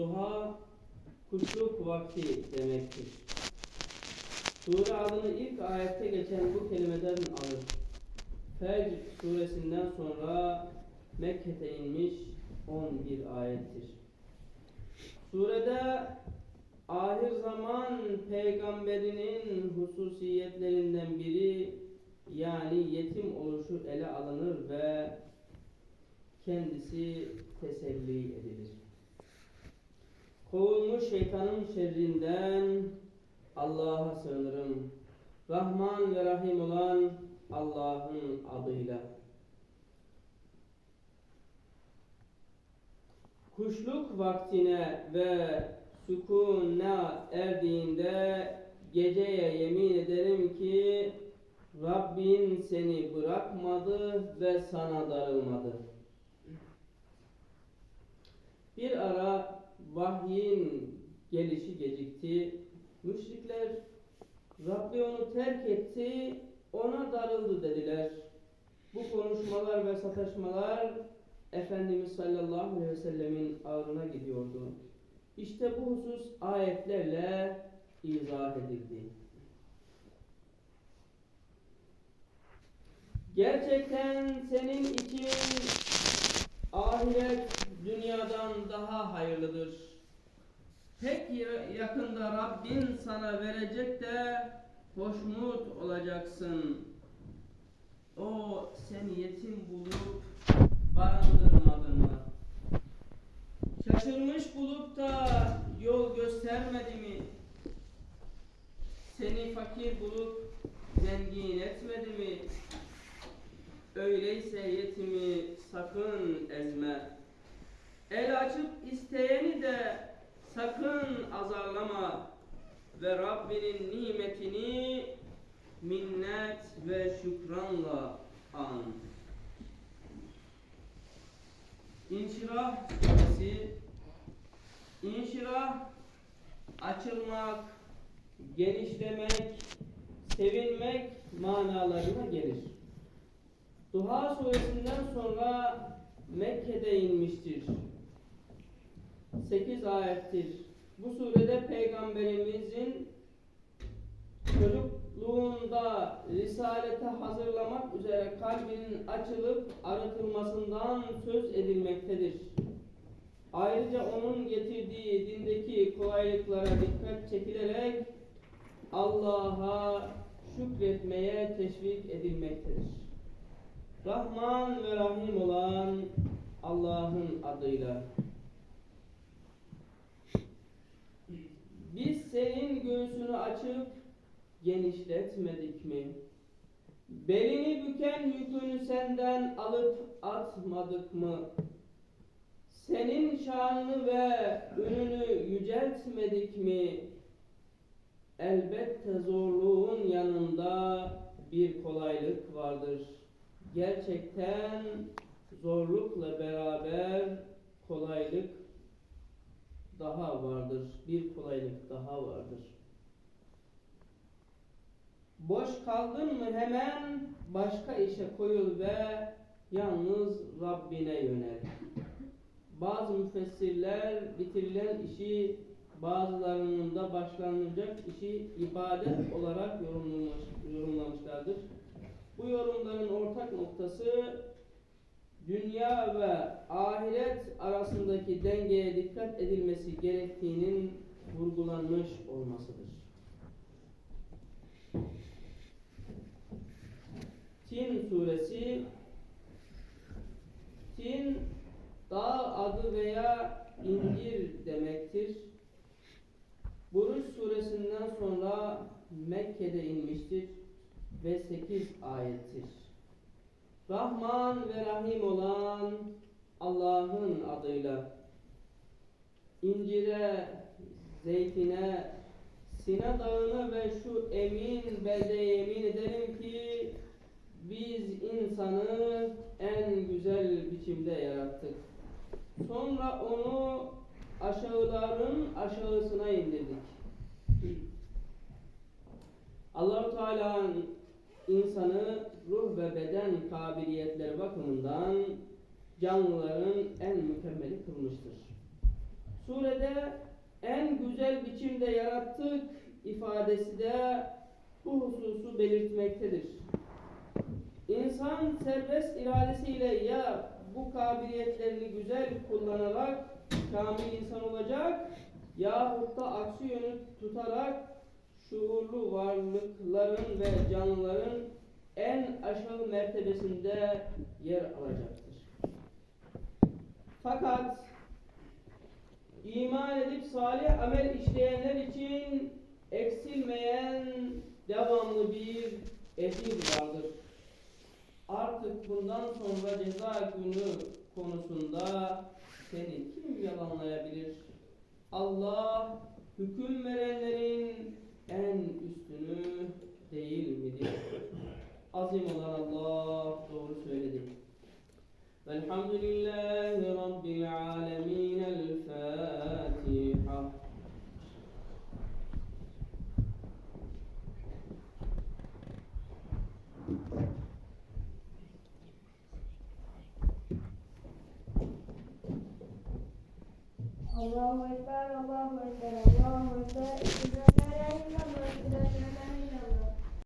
Duha kuşluk vakti demektir. Sure adını ilk ayette geçen bu kelimeden alır. Fecr suresinden sonra Mekke'de inmiş 11 ayettir. Surede ahir zaman peygamberinin hususiyetlerinden biri yani yetim oluşu ele alınır ve kendisi teselli edilir. Kovulmuş şeytanın şerrinden Allah'a sığınırım. Rahman ve Rahim olan Allah'ın adıyla. Kuşluk vaktine ve sükuna erdiğinde geceye yemin ederim ki Rabbin seni bırakmadı ve sana darılmadı. Bir ara vahyin gelişi gecikti. Müşrikler Rabbi onu terk etti, ona darıldı dediler. Bu konuşmalar ve sataşmalar Efendimiz sallallahu aleyhi ve sellemin ağrına gidiyordu. İşte bu husus ayetlerle izah edildi. Gerçekten senin için ahiret dünyadan daha hayırlıdır. Pek ya- yakında Rabbin sana verecek de hoşnut olacaksın. O seni yetim bulup barındırmadı mı? Şaşırmış bulup da yol göstermedi mi? Seni fakir bulup zengin etmedi mi? Öyleyse yetimi ve Rabbinin nimetini minnet ve şükranla an. İnşirah suresi İnşirah açılmak, genişlemek, sevinmek manalarına gelir. Duha suresinden sonra Mekke'de inmiştir. 8 ayettir. Bu surede peygamberimizin çocukluğunda risalete hazırlamak üzere kalbinin açılıp arıtılmasından söz edilmektedir. Ayrıca onun getirdiği dindeki kolaylıklara dikkat çekilerek Allah'a şükretmeye teşvik edilmektedir. Rahman ve Rahim olan Allah'ın adıyla. Biz senin göğsünü açıp genişletmedik mi? Belini büken yükünü senden alıp atmadık mı? Senin şanını ve ününü yüceltmedik mi? Elbette zorluğun yanında bir kolaylık vardır. Gerçekten zorlukla beraber kolaylık daha vardır. Bir kolaylık daha vardır. Boş kaldın mı hemen başka işe koyul ve yalnız Rabbine yönel. Bazı müfessirler bitirilen işi bazılarının da başlanacak işi ibadet olarak yorumlamış, yorumlamışlardır. Bu yorumların ortak noktası dünya ve ahiret arasındaki dengeye dikkat edilmesi gerektiğinin vurgulanmış olmasıdır. Tin suresi Tin dağ adı veya incir demektir. Buruş suresinden sonra Mekke'de inmiştir ve 8 ayettir. Rahman ve Rahim olan Allah'ın adıyla incire, zeytine, Sina dağına ve şu emin beldeye yemin ederim ki biz insanı en güzel biçimde yarattık. Sonra onu aşağıların aşağısına indirdik. Allahu Teala'nın insanı ruh ve beden kabiliyetleri bakımından canlıların en mükemmeli kılmıştır. surede en güzel biçimde yarattık ifadesi de bu hususu belirtmektedir. İnsan serbest iradesiyle ya bu kabiliyetlerini güzel kullanarak kamil insan olacak yahut da aksi yönü tutarak şuurlu varlıkların ve canlıların en aşağı mertebesinde yer alacaktır. Fakat iman edip salih amel işleyenler için eksilmeyen devamlı bir ecir vardır. Bundan sonra ceza günü konusunda seni kim yalanlayabilir? Allah hüküm verenlerin en üstünü değil midir? Azim olan Allah doğru söyledi. Velhamdülillahi اللهم أكبر اللهم أكبر اللهم أكبر. إذا كان إلا الله